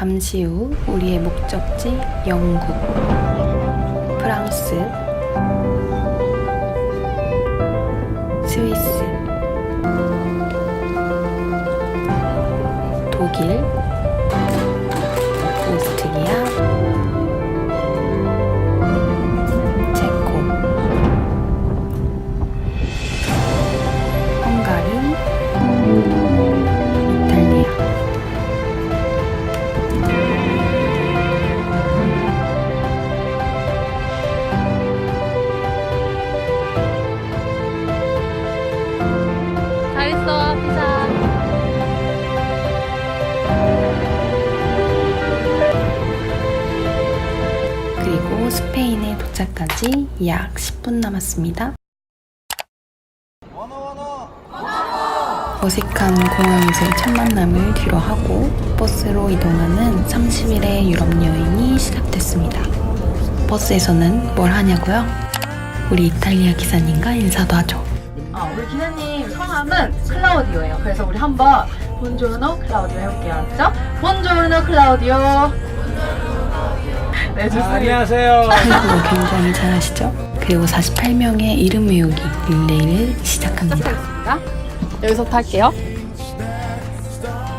잠시 후 우리의 목적지 영국, 프랑스, 스위스, 독일, 그리고 스페인에 도착까지 약 10분 남았습니다. 어색한 공항에서의 첫 만남을 뒤로 하고 버스로 이동하는 30일의 유럽 여행이 시작됐습니다. 버스에서는 뭘 하냐고요? 우리 이탈리아 기사님과 인사도 하죠. 어, 우리 기사님 성함은 클라우디오예요. 그래서 우리 한번 본조르노 클라우디오 해볼게요. 알았죠? 본조르노 클라우디오. 네, 좋습니다. 안녕하세요. 한국어 굉장히 잘하시죠? 그리고 48명의 이름 외우기 릴레이를 시작합니다. 여기서 탈게요.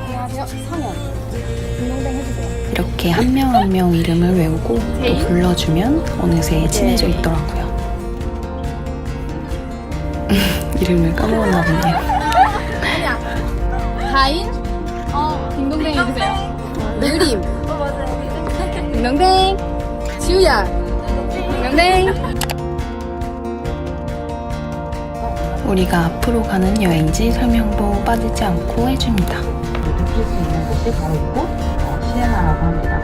안녕하세요. 성현. 해주세요. 이렇게 한 명 한 명 이름을 외우고 또 불러주면 어느새 친해져 있더라고요. 이름을 까먹었나 보네요. 하인. 어, 딩동댕 해주세요. 느림. 딩동댕. 지우야. 딩동댕. 우리가 앞으로 가는 여행지 설명도 빠지지 않고 해줍니다. 느낄 수 있는 곳이 바로 어, 시에나라고 합니다.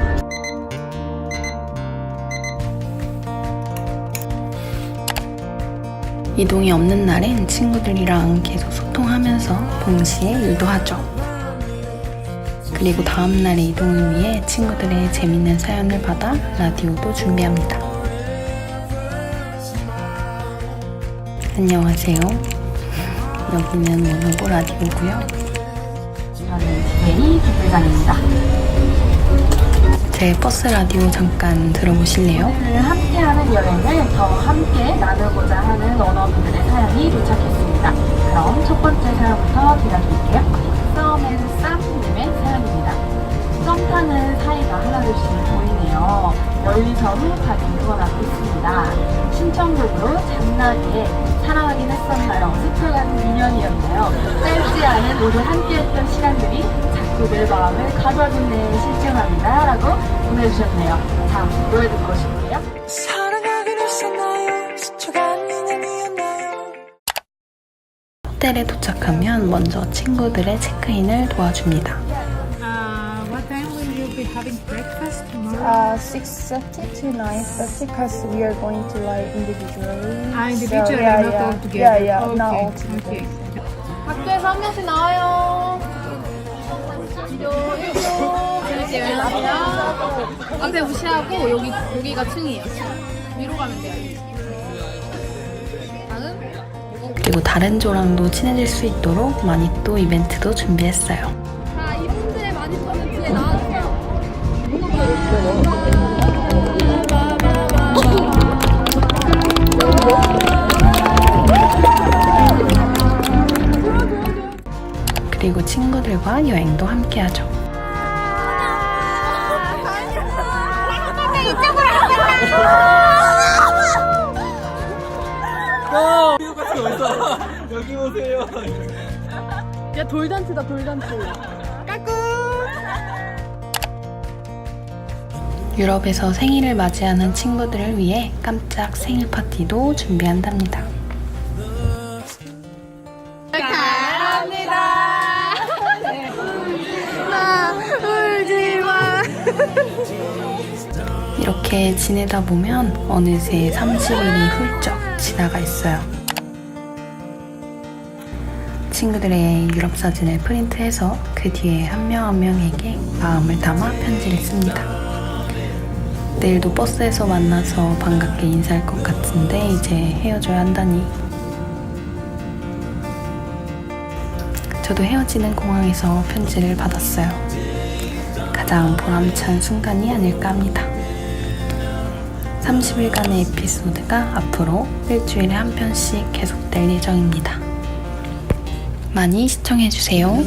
이동이 없는 날엔 친구들이랑 계속 소통하면서 동시에 일도 하죠. 그리고 다음 날의 이동을 위해 친구들의 재밌는 사연을 받아 라디오도 준비합니다. 안녕하세요. 여기는 원호고 라디오고요. 저는 제이 부부장입니다. 제 버스 라디오 잠깐 들어보실래요? 오늘 함께하는 여행을 더 함께 나누고자 하는 언어분들의 사연이 도착했습니다. 그럼 첫 번째 사연부터 들려드릴게요. 썸앤 쌈님의 사연입니다. 썸 타는 사이가 하나둘씩 보이네요. 멀리서는 가긴 응원하고 있습니다. 신청곡으로 장나게 사랑하긴 했었나요? 스쳐가는 인연이었나요? 짧지 않은 오늘 함께했던 시간들이 자꾸 내 마음을 가둬두네 실증합니다. 라고 보내주셨네요. 다음 노래 듣고 오실게요. 사랑하긴 했었나요? 스쳐간 호텔에 도착하면 먼저 친구들의 체크인을 도와줍니다. Uh, what time will you be having breakfast tomorrow? Uh, 6.30 to 9.30 because we are going to like individually. ah, So, individually, yeah, not yeah. all together. Yeah, yeah, okay. not all together. Okay. 학교에서 한 명씩 나와요. 위로 1로 재밌게 여행 가세요. 앞에 무시하고 여기 여기가 층이에요. 위로 가면 돼요. 그리고 다른 조랑도 친해질 수 있도록 마니또 이벤트도 준비했어요. 자 이분들의 많이 터는 뒤에 나와주세요. 그리고 친구들과 여행도 함께 하죠. 여기 오세요. 야 돌잔치다 돌잔치. 유럽에서 생일을 맞이하는 친구들을 위해 깜짝 생일 파티도 준비한답니다. 이렇게 지내다 보면 어느새 30일이 훌쩍 지나가 있어요. 친구들의 유럽 사진을 프린트해서 그 뒤에 한 명 한 명에게 마음을 담아 편지를 씁니다. 내일도 버스에서 만나서 반갑게 인사할 것 같은데 이제 헤어져야 한다니. 저도 헤어지는 공항에서 편지를 받았어요. 가장 보람찬 순간이 아닐까 합니다. 30일간의 에피소드가 앞으로 일주일에 한 편씩 계속될 예정입니다. 많이 시청해주세요.